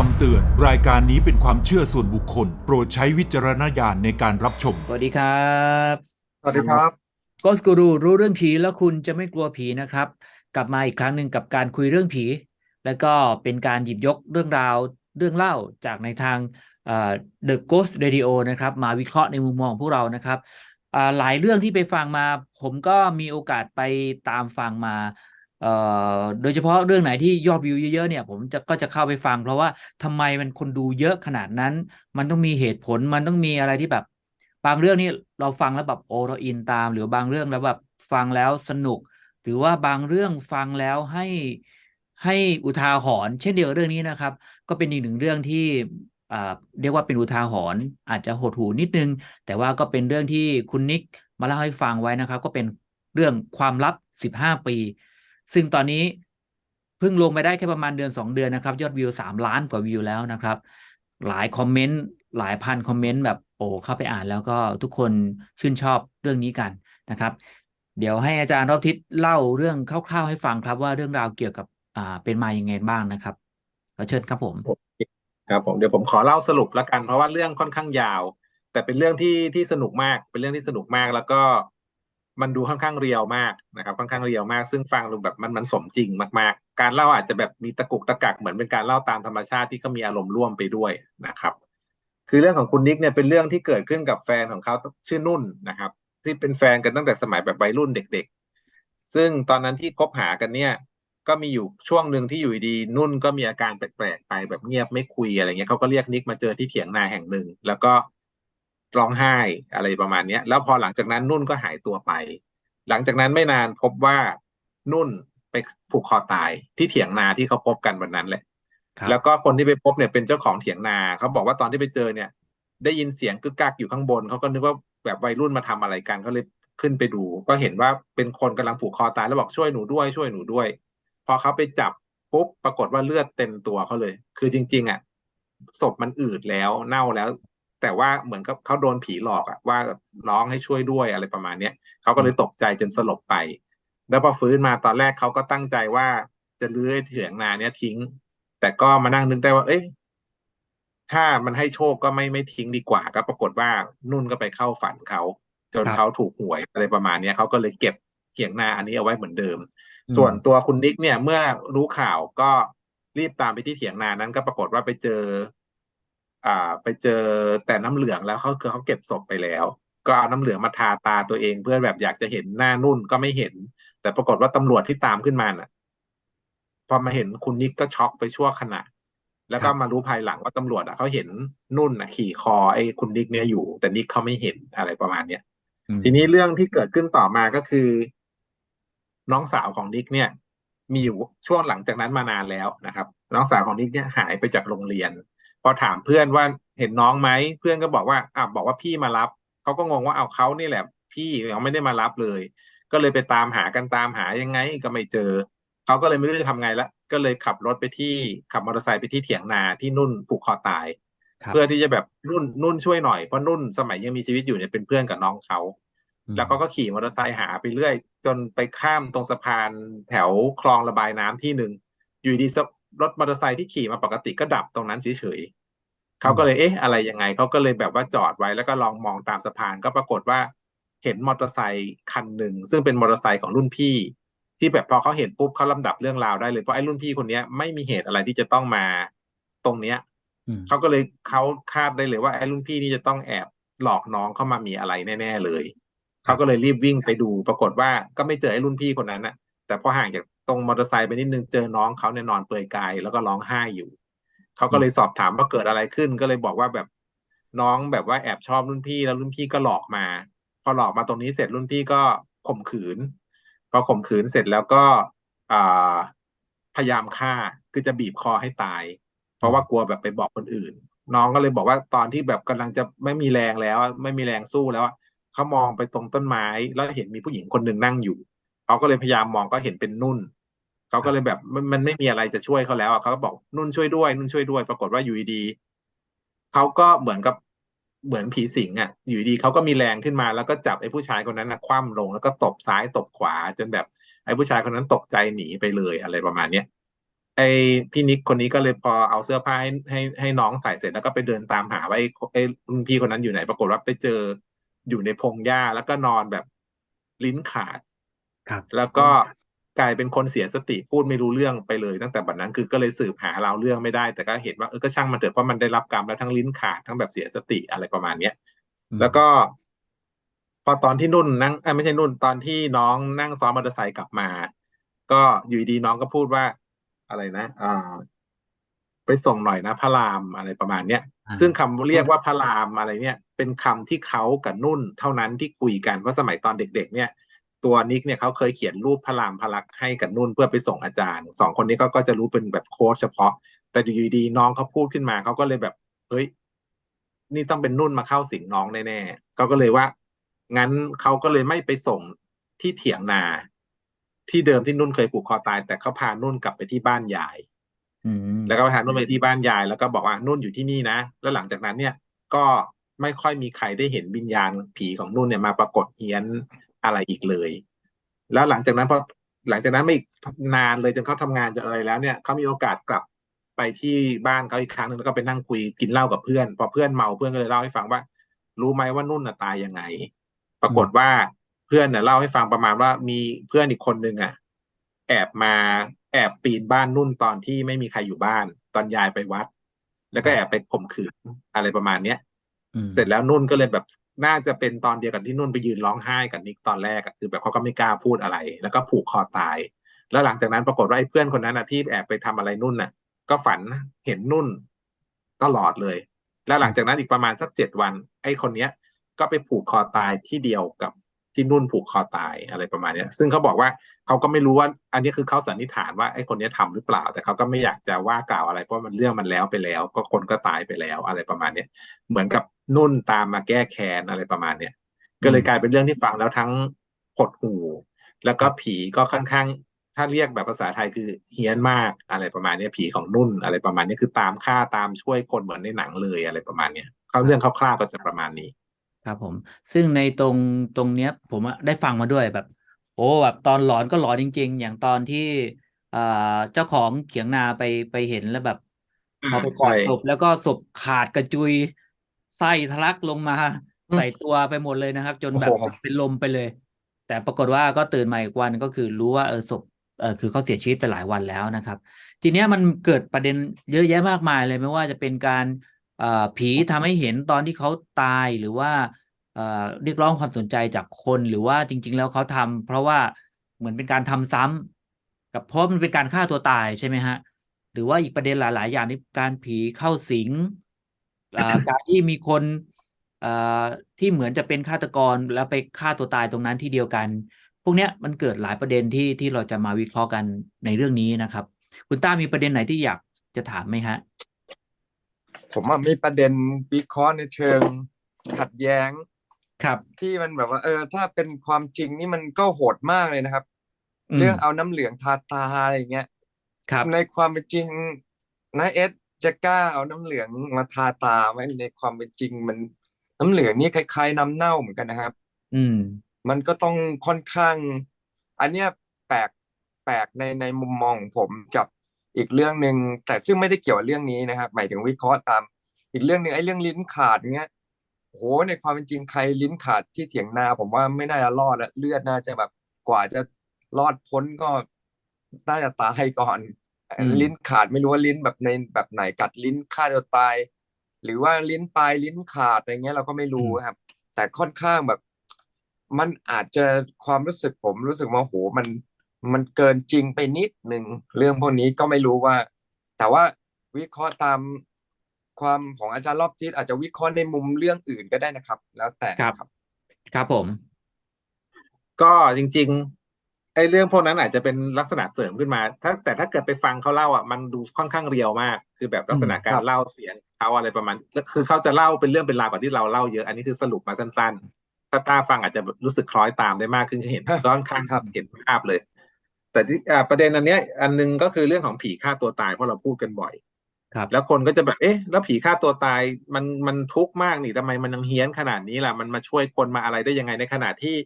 คำเตือน รายการนี้เป็นความเชื่อส่วนบุคคล โปรดใช้วิจารณญาณในการรับชม สวัสดีครับสวัสดีครับ โกสกูรูรู้เรื่องผีแล้วคุณจะไม่กลัวผีนะครับ กลับมาอีกครั้งหนึ่งกับการคุยเรื่องผี แล้วก็เป็นการหยิบยกเรื่องราวเรื่องเล่าจากในทางเอ่อ The Ghost Radio นะครับ มาวิเคราะห์ในมุมมองของพวกเรานะครับอ่าหลายเรื่องที่ไปฟังมา ผมก็มีโอกาสไปตามฟังมาเอ่อ โดยเฉพาะเรื่องไหนที่ยอดวิวเยอะๆเนี่ย ผมจะก็จะเข้าไปฟัง เพราะว่าทำไมมันคนดูเยอะขนาดนั้น มันต้องมีเหตุผลมันต้องมีอะไรที่แบบ บางเรื่องนี่เราฟังแล้วแบบโอเราอินตาม หรือบางเรื่องแล้วแบบฟังแล้วสนุก หรือว่าบางเรื่องฟังแล้วให้ให้อุทาหรณ์เช่นเดียวกับเรื่องนี้นะครับ ก็เป็นอีกหนึ่งเรื่องที่เรียกว่าเป็นอุทาหรณ์อาจจะหดหูนิดนึง แต่ว่าก็เป็นเรื่องที่คุณนิกมาเล่าให้ฟังไว้นะครับ ก็เป็นเรื่องความลับ 15 ปี ซึ่งตอนนี้เพิ่งลงไปได้แค่ประมาณเดือน 2 เดือนนะครับ ยอดวิว 3 ล้านกว่าวิวแล้วนะครับ หลายคอมเมนต์หลายพันคอมเมนต์แบบโอ้เข้าไปอ่านแล้วก็ทุกคนชื่นชอบเรื่องนี้กันนะครับ เดี๋ยวให้อาจารย์รอบทิศเล่าเรื่องคร่าวๆให้ฟังครับ ว่าเรื่องราวเกี่ยวกับอ่าเป็นมาอยังไงบ้างนะครับขอเชิญครับผมครับผมเดี๋ยวผมขอเล่าสรุปแล้วกันเพราะว่าเรื่องค่อนข้างยาว แต่เป็นเรื่องที่ที่สนุกมากเป็นเรื่องที่สนุกมากแล้วก็ มันดูค่อนข้างเรียวมากนะครับค่อนข้างเรียวมาก ซึ่งฟังดูแบบมันมันสมจริงมากๆ การเล่าอาจจะแบบมีตะกุกตะกักเหมือนเป็นการเล่าตามธรรมชาติที่เขามีอารมณ์ร่วมไปด้วยนะครับ คือเรื่องของคุณนิกเนี่ยเป็นเรื่องที่เกิดขึ้นกับแฟนของเขาชื่อนุ่นนะครับ ที่เป็นแฟนกันตั้งแต่สมัยแบบวัยรุ่นเด็ก ๆ ซึ่งตอนนั้นที่คบหากันเนี่ย ก็มีอยู่ช่วงหนึ่งที่อยู่ดีนุ่นก็มีอาการแปลกๆไปแบบเงียบไม่คุยอะไรเงี้ยเขาก็เรียกนิกมาเจอที่เถียงนาแห่งหนึ่งแล้วก็ ร้องไห้อะไรประมาณเนี้ย แล้วพอหลังจากนั้นนุ่นก็หายตัวไป หลังจากนั้นไม่นานพบว่านุ่นไปผูกคอตายที่เถียงนาที่เขาพบกันวันนั้นแหละครับแล้วก็คนที่ไปพบเนี่ยเป็นเจ้าของเถียงนาเขาบอกว่าตอนที่ไปเจอเนี่ย ได้ยินเสียงกึกกักอยู่ข้างบนเขาก็นึกว่าแบบวัยรุ่นมาทำอะไรกันเขาเลยขึ้นไปดู ก็เห็นว่าเป็นคนกำลังผูกคอตายแล้วบอกช่วยหนูด้วยช่วยหนูด้วย พอเขาไปจับปุ๊บปรากฏว่าเลือดเต็มตัวเขาเลย คือจริง ๆ อะศพมันอืดแล้วเน่าแล้ว แต่ว่าเหมือนกับเขาโดนผีหลอกอะว่าแบบร้องให้ช่วยด้วยอะไรประมาณเนี้ยเขาก็เลยตกใจจนสลบไป แล้วพอฟื้นมาตอนแรกเขาก็ตั้งใจว่าจะลื้อไอ้เถียงนาเนี้ยทิ้ง แต่ก็มานั่งนึกได้ว่า เอ้ยถ้ามันให้โชคก็ไม่ไม่ทิ้งดีกว่า ก็ปรากฏว่านุ่นก็ไปเข้าฝันเขาจนครับเขาถูกหวยอะไรประมาณเนี้ยเขาก็เลยเก็บเถียงนาอันนี้เอาไว้เหมือนเดิมอืมส่วนตัวคุณนิกเนี่ยเมื่อรู้ข่าวก็รีบตามไปที่เถียงนานั้นก็ปรากฏว่าไปเจอ อ่าไปเจอแต่น้ำเหลืองแล้วเขาคือเขาเก็บศพไปแล้ว ก็เอาน้ำเหลืองมาทาตาตัวเองเพื่อแบบอยากจะเห็นหน้านุ่นก็ไม่เห็น แต่ปรากฏว่าตำรวจที่ตามขึ้นมาน่ะ พอมาเห็นคุณนิกก็ช็อกไปชั่วขณะ แล้วก็ครับมารู้ภายหลังว่าตำรวจอะเขาเห็นนุ่นน่ะ ขี่คอไอ้คุณนิกเนี่ยอยู่ แต่นิกเขาไม่เห็นอะไรประมาณเนี้ยอืมทีนี้เรื่องที่เกิดขึ้นต่อมาก็คือ น้องสาวของนิกเนี่ย มีอยู่ช่วงหลังจากนั้นมานานแล้วนะครับ น้องสาวของนิกเนี่ยหายไปจากโรงเรียน พอถามเพื่อนว่าเห็นน้องไหมเพื่อนก็บอกว่าอะบอกว่าพี่มารับเขาก็งงว่าเอาเขานี่แหละ พี่ยังไม่ได้มารับเลย ก็เลยไปตามหากันตามหายังไงก็ไม่เจอเขาก็เลยไม่รู้จะทำไงละก็เลยขับรถไปที่ขับมอเตอร์ไซค์ไปที่เถียงนาที่นุ่นผูกคอตาย ครับ เพื่อที่จะแบบนุ่นนุ่นช่วยหน่อยเพราะนุ่นสมัยยังมีชีวิตอยู่เนี่ยเป็นเพื่อนกับน้องเขาอืมแล้วก็ก็ขี่มอเตอร์ไซค์หาไปเรื่อย จนไปข้ามตรงสะพานแถวคลองระบายน้ำที่หนึ่งอยู่ดีๆ รถมอเตอร์ไซค์ที่ขี่มาปกติก็ดับตรงนั้นเฉยๆเขาก็เลยเอ๊ะ อะไรยังไงเขาก็เลยแบบว่าจอดไว้แล้วก็ลองมองตามสะพานก็ปรากฏว่าเห็นมอเตอร์ไซค์คันหนึ่ง ซึ่งเป็นมอเตอร์ไซค์ของรุ่นพี่ ที่แบบพอเขาเห็นปุ๊บเขาลำดับเรื่องราวได้เลยเพราะไอ้รุ่นพี่คนเนี้ยไม่มีเหตุอะไรที่จะต้องมาตรงเนี้ยอืมเขาก็เลยเขาคาดได้เลยว่าไอ้รุ่นพี่นี่จะต้องแอบหลอกน้องเข้ามามีอะไรแน่ ๆ เลยเขาก็เลยรีบวิ่งไปดู ปรากฏว่าก็ไม่เจอไอ้รุ่นพี่คนนั้นน่ะแต่พอห่างจาก ตรงมอเตอร์ไซค์ไปนิดนึงเจอน้องเขาเนี่ยนอนเปลือยกายแล้วก็ร้องไห้อยู่เขาก็เลยสอบถามว่าเกิดอะไรขึ้นก็เลยบอกว่าแบบน้องแบบว่าแอบชอบรุ่นพี่แล้วรุ่นพี่ก็หลอกมา พอหลอกมาตรงนี้เสร็จรุ่นพี่ก็ข่มขืนพอข่มขืนเสร็จแล้วก็อพยายามฆ่าคือจะบีบคอให้ตาย เพราะว่ากลัวแบบไปบอกคนอื่น น้องก็เลยบอกว่าตอนที่แบบกำลังจะไม่มีแรงแล้ว ไม่มีแรงสู้แล้วเขามองไปตรงต้นไม้ แล้วเห็นมีผู้หญิงคนหนึ่งนั่งอยู่เขาก็เลยพยายามมองก็เห็นเป็นนุ่น เขาก็เลยแบบมันมันไม่มีอะไรจะช่วยเขาแล้วอะเขาก็บอกนุ่นช่วยด้วย นุ่นช่วยด้วย ปรากฏว่าอยู่ดีๆเขาก็เหมือนกับเหมือนผีสิงอะ อยู่ดีเขาก็มีแรงขึ้นมาแล้วก็จับไอ้ผู้ชายคนนั้นนะคว่ำลงแล้วก็ตบซ้ายตบขวา จนแบบไอ้ผู้ชายคนนั้นตกใจหนีไปเลยอะไรประมาณเนี้ยไอพี่นิกคนนี้ก็เลยพอเอาเสื้อผ้าให้ให้ให้น้องใส่เสร็จแล้วก็ไปเดินตามหาว่าไอ้ไอ้รุ่นพี่คนนั้นอยู่ไหน ปรากฏว่าไปเจออยู่ในพงหญ้าแล้วก็นอนแบบลิ้นขาดครับ แล้วก็ กลายเป็นคนเสียสติพูดไม่รู้เรื่องไปเลย ตั้งแต่บัดนั้นคือก็เลยสืบหาเราวเรื่องไม่ได้ แต่ก็เห็นว่าเออก็ช่างมันเถอะเพราะมันได้รับกรรมแล้วทั้งลิ้นขาดทั้งแบบเสียสติอะไรประมาณเนี้ยอืมแล้วก็ พอตอนที่นุ่นนั่งเอ้ยไม่ใช่นุ่นตอนที่น้องนั่งซ้อนมอเตอร์ไซค์กลับมา ก็อยู่ดีๆน้องก็พูดว่า อะไรนะอ่าไปส่งหน่อยนะพระรามอะไรประมาณเนี้ยอ่าซึ่งคำเรียกว่าพระรามอะไรเนี่ย เป็นคำที่เขากับนุ่นเท่านั้นที่คุยกันเพราะสมัยตอนเด็ก ๆ เนี่ย ตัวนิกเนี่ยเขาเคยเขียนรูปพระรามพระลักษมณ์ให้กับนุ่นเพื่อไปส่งอาจารย์สองคนนี้ก็ก็จะรู้เป็นแบบโค้ดเฉพาะ แต่อยู่ดีๆน้องเขาพูดขึ้นมาเขาก็เลยแบบเฮ้ยนี่ต้องเป็นนุ่นมาเข้าสิงน้องแน่ๆเขาก็เลยว่า งั้นเขาก็เลยไม่ไปส่งที่เถียงนา ที่เดิมที่นุ่นเคยผูกคอตาย แต่เขาพานุ่นกลับไปที่บ้านยายแล้วก็พานุ่นไปที่บ้านยาย แล้วก็บอกว่านุ่นอยู่ที่นี่นะแล้วหลังจากนั้นเนี่ย ก็ไม่ค่อยมีใครได้เห็นวิญญาณผีของนุ่นเนี่ยมาปรากฏเฮียน อะไรอีกเลย แล้วหลังจากนั้นพอหลังจากนั้นไม่นานเลยจนเขาทำงานจนอะไรแล้วเนี่ยเขามีโอกาสกลับไปที่บ้านเขาอีกครั้งหนึ่งแล้วก็ไปนั่งคุยกินเหล้ากับเพื่อน พอเพื่อนเมาเพื่อนก็เลยเล่าให้ฟังว่า รู้ไหมว่านุ่นน่ะตายยังไง ปรากฏว่าเพื่อนน่ะเล่าให้ฟังประมาณว่ามีเพื่อนอีกคนนึงอะ แอบมาแอบปีนบ้านนุ่นตอนที่ไม่มีใครอยู่บ้าน ตอนยายไปวัด แล้วก็แอบไปข่มขืนอะไรประมาณเนี้ย เสร็จแล้วนุ่นก็เลยแบบน่าจะเป็นตอนเดียวกันที่นุ่นไปยืนร้องไห้กับนิกตอนแรกคือแบบเขาก็ไม่กล้าพูดอะไร แล้วก็ผูกคอตาย แล้วหลังจากนั้นปรากฏว่าไอ้เพื่อนคนนั้นอะที่แอบไปทำอะไรนุ่นน่ะ ก็ฝันเห็นนุ่นตลอดเลย แล้วหลังจากนั้นอีกประมาณสักเจ็ดวัน ไอ้คนเนี้ย ก็ไปผูกคอตายที่เดียวกับ ที่นุ่นผูกคอตายอะไรประมาณนี้ซึ่งเขาบอกว่าเขาก็ไม่รู้ว่า อันนี้คือเขาสันนิษฐานว่าไอ้คนนี้ยทำหรือเปล่า แต่เขาก็ไม่อยากจะว่ากล่าวอะไรเพราะมันเรื่องมันแล้วไปแล้ว ก็คนก็ตายไปแล้วอะไรประมาณเนี้ยเหมือนกับนุ่นตามมาแก้แค้นอะไรประมาณเนี้ยก็เลยกลายเป็นเรื่องที่ฟังแล้วทั้งหดหูแล้วก็ผีก็ค่อนข้างถ้าเรียกแบบภาษาไทยคือเฮี้ยนมากอะไรประมาณเนี้ยผีของนุ่นอะไรประมาณนี้คือตามฆ่าตามช่วยคนเหมือนในหนังเลยอะไรประมาณเนี้ยเขาเรื่องคร่าวๆก็จะประมาณนี้ ครับผม ซึ่งในตรงตรงเนี้ย ผมอะได้ฟังมาด้วยแบบ โอ้แบบตอนหลอนก็หลอนจริง ๆ อย่างตอนที่อ่าเจ้าของเขียงนาไปไปเห็นแล้วแบบพอไปกอดใช่ศพแล้วก็ศพขาดกระจุยไส้ทะลักลงมาอืมใส่ตัวไปหมดเลยนะครับ จนแบบโอ้โหเป็นลมไปเลย แต่ปรากฏว่าก็ตื่นมาอีกวันก็คือรู้ว่าเออศพเออคือเขาเสียชีวิตไปหลายวันแล้วนะครับ ทีเนี้ยมันเกิดประเด็นเยอะแยะมากมายเลยไม่ว่าจะเป็นการเอ่อ ผีทำให้เห็นตอนที่เขาตายหรือว่าเรียกร้องความสนใจจากคนหรือว่าจริง ๆ แล้วเขาทำเพราะว่าเหมือนเป็นการทำซ้ำกับเพราะมันเป็นการฆ่าตัวตายใช่ไหมฮะ หรือว่าอีกประเด็นหลาย ๆ อย่างที่การผีเข้าสิงการที่มีคนที่เหมือนจะเป็นฆาตกรแล้วไปฆ่าตัวตายตรงนั้นที่เดียวกัน พวกเนี้ยมันเกิดหลายประเด็นที่ที่เราจะมาวิเคราะห์กันในเรื่องนี้นะครับ คุณต้ามีประเด็นไหนที่อยากจะถามไหมฮะ ผมว่ามีประเด็นวิเคราะห์ในเชิงขัดแย้งครับ ที่มันแบบว่า เออ ถ้าเป็นความจริงนี่มันก็โหดมากเลยนะครับอืมเรื่องเอาน้ำเหลืองทาตาอะไรอย่างเงี้ยครับในความเป็นจริงนะเอสจะกล้าเอาน้ำเหลืองมาทาตาไหมในความเป็นจริงมันน้ำเหลืองนี่คล้ายๆน้ำเน่าเหมือนกันนะครับ อืม มันก็ต้องค่อนข้าง อันเนี้ยแปลกแปลกในในมุมมองของผมกับ อีกเรื่องหนึ่งแต่ซึ่งไม่ได้เกี่ยวกับเรื่องนี้นะครับ หมายถึงวิเคราะห์ตาม อีกเรื่องหนึ่งไอ้เรื่องลิ้นขาดเงี้ยโหในความเป็นจริงใครลิ้นขาดที่เถียงนา ผมว่าไม่น่าจะรอดละเลือดน่าจะแบบกว่าจะรอดพ้นก็น่าจะตายก่อนอืมลิ้นขาดไม่รู้ว่าลิ้นแบบในแบบไหนกัดลิ้นฆ่าตัวตาย หรือว่าลิ้นปลายลิ้นขาดอะไรเงี้ยเราก็ไม่รู้ครับ แต่ค่อนข้างแบบ มันอาจจะความรู้สึกผมรู้สึกว่าโหมัน มันเกินจริงไปนิดหนึ่งเรื่องพวกนี้ก็ไม่รู้ว่า แต่ว่าวิเคราะห์ตามความของอาจารย์รอบทิศอาจจะวิเคราะห์ในมุมเรื่องอื่นก็ได้นะครับ แล้วแต่ครับ ครับครับผม ก็จริงๆไอ้เรื่องพวกนั้นอาจจะเป็นลักษณะเสริมขึ้นมา ถ้าแต่ถ้าเกิดไปฟังเขาเล่าอะมันดูค่อนข้างเรียวมาก คือแบบลักษณะอืมกาครัรบเล่าเสียงเขาอะไรประมาณคือเขาจะเล่าเป็นเรื่องเป็นราวกว่าที่เราเล่าเยอะอันนี้คือสรุปมาสั้น ๆ ถ้าตาฟังอาจจะรู้สึกคล้อยตามได้มากขึ้นเห็นค่อนข้างครับเห็นภาพเลย แต่ที่อ่าประเด็นอันเนี้ย อันหนึงก็คือเรื่องของผีฆ่าตัวตายเพราะเราพูดกันบ่อยครับแล้วคนก็จะแบบเอ๊ะแล้วผีฆ่าตัวตายมันมันทุกข์มากนี่ทำไมมันยังเฮี้ยนขนาดนี้ล่ะมันมาช่วยคนมาอะไรได้ยังไงในขณะที่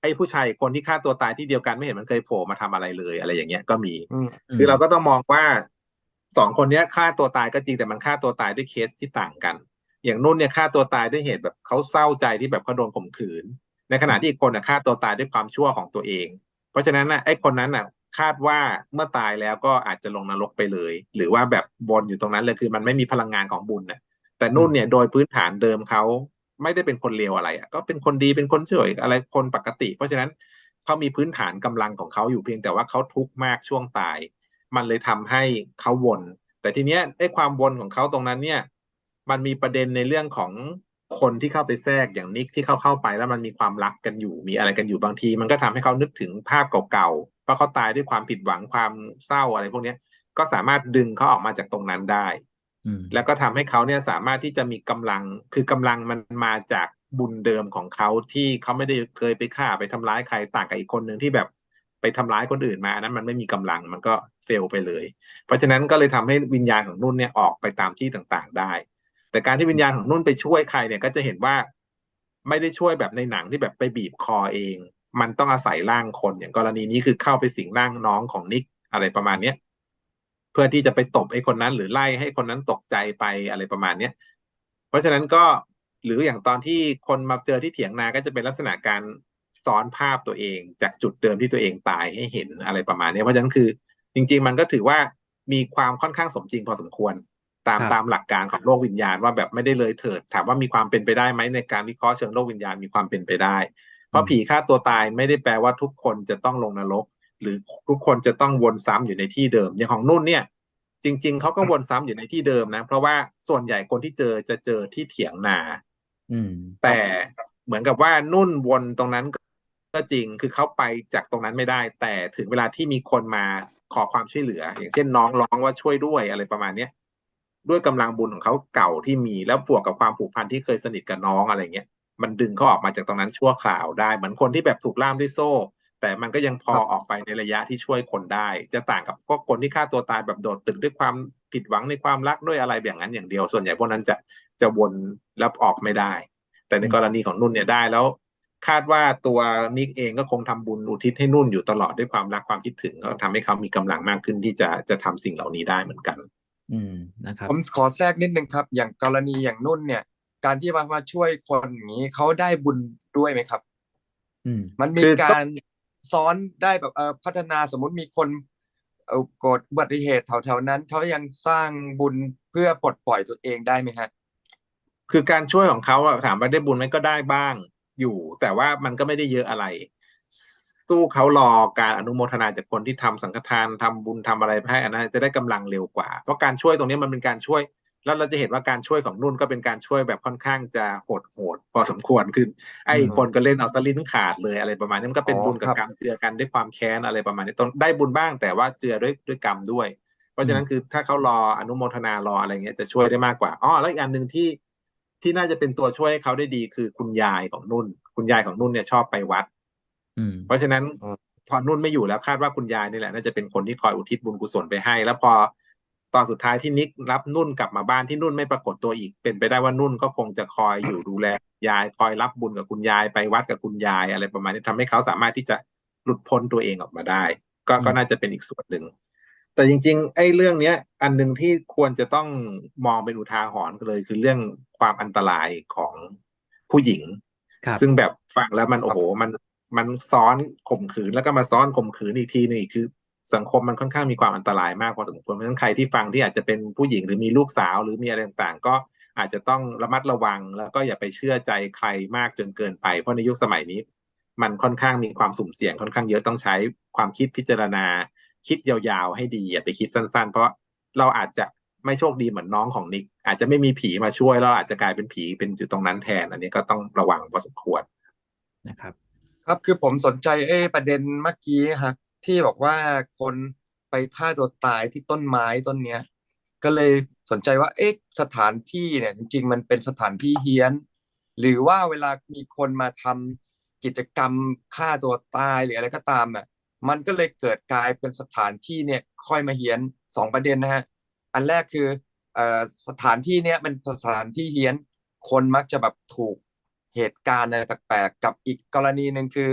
ไอ้ผู้ชายอีกคนที่ฆ่าตัวตายที่เดียวกันไม่เห็นมันเคยโผล่มาทำอะไรเลยอะไรอย่างเงี้ยก็มีอืมอืมคือเราก็ต้องมองว่าสองคนเนี้ยฆ่าตัวตายก็จริงแต่มันฆ่าตัวตายด้วยเคสที่ต่างกัน อย่างนุ่นเนี่ยฆ่าตัวตายด้วยเหตุแบบเขาเศร้าใจที่แบบเขาโดนข่มขืน ในขณะที่อีกคนน่ะฆ่าตัวตายด้วยความชั่วของตัวเองเพ ราะฉะนั้นน่ะไอ้คนนั้นน่ะคาดว่าเมื่อตายแล้วก็อาจจะลงนรกไปเลย หรือว่าแบบวนอยู่ตรงนั้นเลยคือมันไม่มีพลังงานของบุญน่ะแต่นุ่นเนี่ยโดยพื้นฐานเดิมเขาไม่ได้เป็นคนเลวอะไรอะก็เป็นคนดีเป็นคนช่วยอะไรคนปกติ เพราะฉะนั้นเขามีพื้นฐานกำลังของเขาอยู่เพียงแต่ว่าเขาทุกข์มากช่วงตาย มันเลยทำให้เขาวน แต่ทีเนี้ยไอ้ความวนของเขาตรงนั้นเนี่ย มันมีประเด็นในเรื่องของ คนที่เข้าไปแทรกอย่างนิกที่เข้าเข้าไปแล้วมันมีความรักกันอยู่มีอะไรกันอยู่บางที มันก็ทำให้เขานึกถึงภาพเก่าๆเพราะเขาตายด้วยความผิดหวังความเศร้าอะไรพวกเนี้ยก็สามารถดึงเขาออกมาจากตรงนั้นได้แล้วก็ทำให้เขาเนี่ยสามารถที่จะมีกำลังคือกำลังมันมาจากบุญเดิมของเขาที่เขาไม่ได้เคยไปฆ่าไปทำร้ายใครต่างกับอีกคนหนึ่งที่แบบไปทำร้ายคนอื่นมาอันนั้นมันไม่มีกำลังมันก็เฟลไปเลย เพราะฉะนั้นก็เลยทำให้วิญญาณของนุ่นเนี่ยออกไปตามที่ต่างๆได้ แต่การที่วิญญาณของนุ่นไปช่วยใครเนี่ยก็จะเห็นว่า ไม่ได้ช่วยแบบในหนังที่แบบไปบีบคอเอง มันต้องอาศัยร่างคนอย่างกรณีนี้คือเข้าไปสิงร่างน้องของนิกอะไรประมาณเนี้ยเพื่อที่จะไปตบไอ้คนนั้น หรือไล่ให้คนนั้นตกใจไปอะไรประมาณเนี้ยเพราะฉะนั้นก็หรืออย่างตอนที่คนมาเจอที่เถียงนาก็จะเป็นลักษณะการซ้อนภาพตัวเอง จากจุดเดิมที่ตัวเองตายให้เห็นอะไรประมาณนี้เพราะฉะนั้นคือ จริง ๆ มันก็ถือว่ามีความค่อนข้างสมจริงพอสมควร ตามครับตามหลักการของโลกวิญญาณว่าแบบไม่ได้เลยเถิด ถามว่ามีความเป็นไปได้ไหมในการวิเคราะห์เชิงโลกวิญญาณมีความเป็นไปได้ เพราะผีฆ่าตัวตายไม่ได้แปลว่าทุกคนจะต้องลงนรก หรือทุกคนจะต้องวนซ้ำอยู่ในที่เดิม อย่างของนุ่นเนี่ย จริง ๆเขาก็วนซ้ำอยู่ในที่เดิมนะ เพราะว่าส่วนใหญ่คนที่เจอจะเจอที่เถียงนา อืม แต่เหมือนกับว่านุ่นวนตรงนั้นก็จริงคือเขาไปจากตรงนั้นไม่ได้ แต่ถึงเวลาที่มีคนมาขอความช่วยเหลือ อย่างเช่นน้องร้องว่าช่วยด้วยอะไรประมาณเนี้ย ด้วยกำลังบุญของเขาเก่าที่มีแล้วบวกกับความผูกพันที่เคยสนิทกับน้องอะไรเงี้ยมันดึงเขาออกมาจากตรงนั้นชั่วคราวได้ เหมือนคนที่แบบถูกล่ามด้วยโซ่ แต่มันก็ยังพอออกไปในระยะที่ช่วยคนได้ จะต่างกับพวกคนที่ฆ่าตัวตายแบบโดดตึกด้วยความผิดหวังในความรักด้วยอะไรแบบนั้นอย่างเดียว ส่วนใหญ่พวกนั้นจะจะวนแล้วออกไม่ได้ แต่ในกรณีของนุ่นเนี่ยได้แล้ว คาดว่าตัวนิกเองก็คงทำบุญอุทิศให้นุ่นอยู่ตลอดด้วยความรักความคิดถึงก็ทำให้เขามีกำลังมากขึ้นที่จะจะทำสิ่งเหล่านี้ได้เหมือนกัน อืมนะครับผมขอแทรกนิดนึงครับ อย่างกรณีอย่างนุ่นเนี่ย การที่มามาช่วยคนอย่างนี้เขาได้บุญด้วยไหมครับ อืม มันมีคือต้องการซ้อนได้แบบเออพัฒนาสมมุติมีคนเออเกิดอุบัติเหตุแถวๆนั้นเขายังสร้างบุญเพื่อปลดปล่อยตัวเองได้ไหมฮะคือการช่วยของเขาอะถามว่าได้บุญไหมก็ได้บ้างอยู่ แต่ว่ามันก็ไม่ได้เยอะอะไร สู้เขารอการอนุโมทนาจากคนที่ทำสังฆทานทำบุญทำอะไรให้อันนั้นจะได้กำลังเร็วกว่า เพราะการช่วยตรงนี้มันเป็นการช่วย แล้วเราจะเห็นว่าการช่วยของนุ่นก็เป็นการช่วยแบบค่อนข้างจะโหดโหดพอสมควรคือไอ้คนก็เล่นเอาสลิ้นขาดเลยอะไรประมาณนี้มันก็เป็นบุญกับกรรมเจือกันด้วยความแค้นอะไรประมาณนี้ต้องได้บุญบ้างแต่ว่าเจือด้วยด้วยกรรมด้วย เพราะฉะนั้นคือถ้าเขารออนุโมทนารออะไรเงี้ยจะช่วยได้มากกว่าอ๋อแล้วอีกอันหนึ่งที่ที่น่าจะเป็นตัวช่วยให้เขาได้ดีคือคุณยายของนุ่น คุณยายของนุ่นเนี่ยชอบไปวัด เพราะฉะนั้นอืมพอนุ่นไม่อยู่แล้วคาดว่าคุณยายนี่แหละน่าจะเป็นคนที่คอยอุทิศบุญกุศลไปให้ แล้วพอตอนสุดท้ายที่นิกรับนุ่นกลับมาบ้านที่นุ่นไม่ปรากฏตัวอีก เป็นไปได้ว่านุ่นก็คงจะคอยอยู่ดูแลยายคอยรับบุญกับคุณยายไปวัดกับคุณยายอะไรประมาณนี้ทำให้เขาสามารถที่จะหลุดพ้นตัวเองออกมาได้ ก็อืมก็น่าจะเป็นอีกส่วนหนึ่งแต่จริงๆไอ้เรื่องเนี้ย อันหนึ่งที่ควรจะต้องมองเป็นอุทาหรณ์เลยคือเรื่องความอันตรายของผู้หญิงครับซึ่งแบบฟังแล้วมันโอ้โหมัน มันซ้อนข่มขืนแล้วก็มาซ้อนข่มขืนอีกทีหนึงอีกคือสังคมมันค่อนข้างมีความอันตรายมากพอสมควรเพราะฉะนั้นใครที่ฟังที่อาจจะเป็นผู้หญิงหรือมีลูกสาวหรือมีอะไรต่างๆ ก็อาจจะต้องระมัดระวัง แล้วก็อย่าไปเชื่อใจใครมากจนเกินไป เพราะในยุคสมัยนี้ มันค่อนข้างมีความสุ่มเสี่ยงค่อนข้างเยอะต้องใช้ความคิดพิจารณา คิดยาวๆ ให้ดีอย่าไปคิดสั้น ๆ เพราะเราอาจจะไม่โชคดีเหมือนน้องของนิก อาจจะไม่มีผีมาช่วยแล้วอาจจะกลายเป็นผีเป็นจุดตรงนั้นแทน อันนี้ก็ต้องระวังพอสมควรนะครับ ครับคือผมสนใจเอ้ประเด็นเมื่อกี้ฮะที่บอกว่าคนไปฆ่าตัวตายที่ต้นไม้ต้นเนี้ย ก็เลยสนใจว่าเอ๊ะสถานที่เนี่ย จริง ๆ มันเป็นสถานที่เฮี้ยน หรือว่าเวลามีคนมาทำกิจกรรมฆ่าตัวตายหรืออะไรก็ตามอะมันก็เลยเกิดกลายเป็นสถานที่เนี่ยค่อยมาเฮี้ยนสองประเด็นนะฮะอันแรกคือเอ่อสถานที่เนี้ยมันสถานที่เฮี้ยน คนมักจะแบบถูก เหตุการณ์อะไรแปลกๆ กับอีกกรณีหนึ่งคือ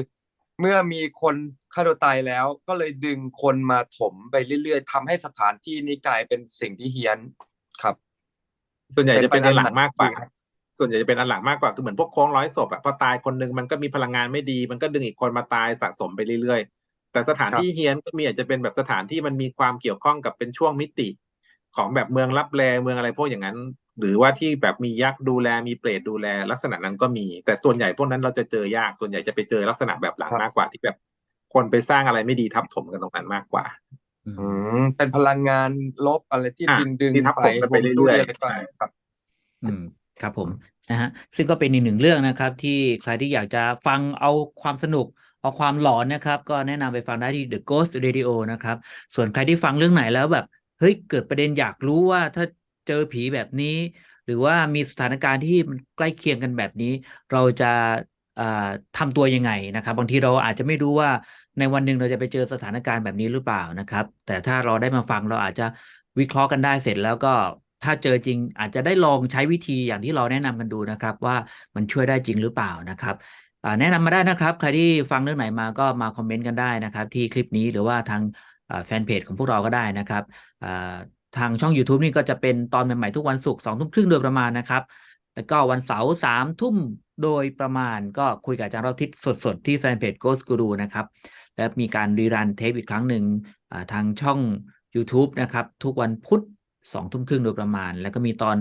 เมื่อมีคนฆ่าตัวตายแล้วก็เลยดึงคนมาถมไปเรื่อยๆทำให้สถานที่นี้กลายเป็นสิ่งที่เฮี้ยนครับ ส่วนใหญ่จะเป็นอันหลังมากกว่าเป็นประเด็นหนักส่วนใหญ่จะเป็นอันหลังมากกว่าคือเหมือนพวกโค้งร้อยศพอะพอตายคนหนึงมันก็มีพลังงานไม่ดี มันก็ดึงอีกคนมาตายสะสมไปเรื่อยๆ แต่สถานที่เฮี้ยนก็มีอาจจะเป็นแบบสถานที่มันมีความเกี่ยวข้องกับเป็นช่วงมิติ ของแบบเมืองรับแลเมืองอะไรพวกอย่างนั้น หรือว่าที่แบบมียักษ์ดูแลมีเปรตดูแลลักษณะนั้นก็มี แต่ส่วนใหญ่พวกนั้นเราจะเจอยากส่วนใหญ่จะไปเจอลักษณะแบบหลังครับมากกว่าที่แบบคนไปสร้างอะไรไม่ดีทับถมกันตรงนั้นมากกว่า อืมอืมเป็นพลังงานลบอะไรที่อะดึงดึงที่ทับไปถมกันไปฮวงเรื่อยๆจุ้อะไรก็ใช่ครับ อืมครับผมนะฮะซึ่งก็เป็นอีกหนึ่งเรื่องนะครับ ที่ใครที่อยากจะฟังเอาความสนุกเอาความหลอนนะครับ ก็แนะนำไปฟังได้ที่ The Ghost Radio นะครับ ส่วนใครที่ฟังเรื่องไหนแล้วแบบเฮ้ยเกิดประเด็นอยากรู้ว่าถ้า เจอผีแบบนี้ หรือว่ามีสถานการณ์ที่มันใกล้เคียงกันแบบนี้ เราจะอ่าทำตัวยังไงนะครับ บางทีเราอาจจะไม่รู้ว่าในวันหนึ่งเราจะไปเจอสถานการณ์แบบนี้หรือเปล่านะครับ แต่ถ้าเราได้มาฟังเราอาจจะวิเคราะห์กันได้เสร็จแล้วก็ถ้าเจอจริงอาจจะได้ลองใช้วิธีอย่างที่เราแนะนำกันดูนะครับ ว่ามันช่วยได้จริงหรือเปล่านะครับแนะนำมาได้นะครับใครที่ฟังเรื่องไหนมาก็มาคอมเมนต์กันได้นะครับ ที่คลิปนี้หรือว่าทางแฟนเพจของพวกเราก็ได้นะครับ ทางช่อง YouTube นี่ก็จะเป็นตอนใหม่ ๆ ทุกวันศุกร์สองทุ่มครึ่งโดยประมาณนะครับ แล้วก็วันเสาร์สามทุ่มโดยประมาณก็คุยกับอาจารย์เราทิศสดๆ ที่แฟนเพจ Ghost Guru นะครับ และมีการรีรันเทปอีกครั้งหนึ่งทางช่อง YouTube นะครับ ทุกวันพุธสองทุ่มครึ่งโดยประมาณ แล้วก็มีตอน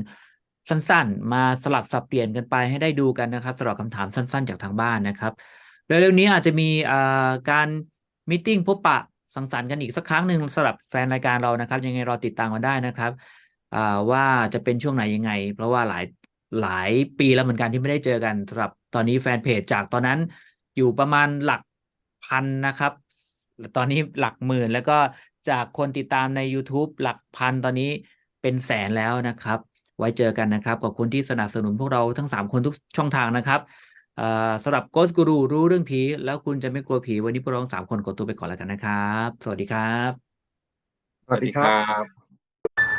สั้นๆ มาสลับสับเปลี่ยนกันไปให้ได้ดูกันนะครับสำหรับคำถามสั้นๆ จากทางบ้านนะครับเร็วๆนี้อาจจะมีการมิ팅พบปะ สังสรรค์กันอีกสักครั้งหนึ่งสำหรับแฟนรายการเรานะครับ ยังไงรอติดตามกันได้นะครับว่าจะเป็นช่วงไหนยังไง เพราะว่าหลายหลายปีแล้วเหมือนกันที่ไม่ได้เจอกันสำหรับตอนนี้แฟนเพจจากตอนนั้นอยู่ประมาณหลักพันนะครับ ตอนนี้หลักหมื่น แล้วก็จากคนติดตามใน YouTube หลักพันตอนนี้เป็นแสนแล้วนะครับ ไว้เจอกันนะครับขอบคุณที่สนับสนุนพวกเราทั้ง 3 คนทุกช่องทางนะครับ สำหรับโกสกูรูรู้เรื่องผี แล้วคุณจะไม่กลัวผี วันนี้พวกเราทั้งสามคนขอตัวไปก่อนแล้วกันนะครับ สวัสดีครับ สวัสดีครับ